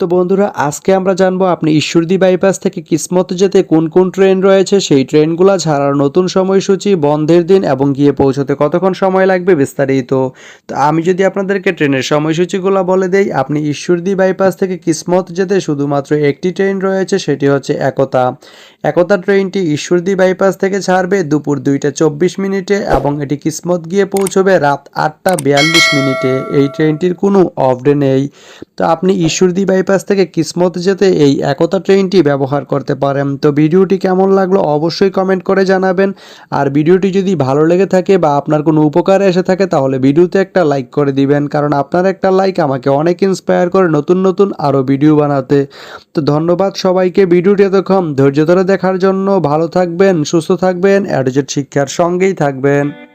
তো বন্ধুরা, আজকে আমরা জানব আপনি ঈশ্বরদী বাইপাস থেকে কিসমত যেতে কোন কোন ট্রেন রয়েছে? সেই ট্রেনগুলো ছাড়ার নতুন সময়সূচি, বন্ধের দিন এবং গিয়ে পৌঁছতে কতক্ষণ সময় লাগবে বিস্তারিত। তো আমি যদি আপনাদেরকে ট্রেনের সময়সূচিগুলো বলে দেই, আপনি ঈশ্বরদী বাইপাস থেকে কিসমত যেতে শুধুমাত্র একটি ট্রেন রয়েছে, সেটি হচ্ছে একতা। একতা ট্রেনটি ঈশ্বরদী বাইপাস থেকে ছাড়বে দুপুর দুইটা চব্বিশ মিনিটে এবং এটি কিসমত গিয়ে পৌঁছবে রাত আটটা বিয়াল্লিশ মিনিটে। এই ট্রেনটির কোনো অফ ডে নেই। তো আপনি ঈশ্বরদী বাইপাস থেকে কিসমত যেতে এই একতা ট্রেনটি ব্যবহার করতে পারেন। তো ভিডিওটি কেমন লাগল অবশ্যই কমেন্ট করে জানাবেন। আর ভিডিওটি যদি ভালো লেগে থাকে বা আপনার কোনো উপকারে এসে থাকে, তাহলে ভিডিওতে একটা লাইক করে দিবেন। কারণ আপনার একটা লাইক আমাকে অনেক ইন্সপায়ার করে নতুন নতুন আরও ভিডিও বানাতে। তো ধন্যবাদ সবাইকে ভিডিওটি এতক্ষণ ধৈর্য ধরে দেখার জন্য। ভালো থাকবেন, সুস্থ থাকবেন অ্যাডজেট শিক্ষার সঙ্গেই থাকবেন।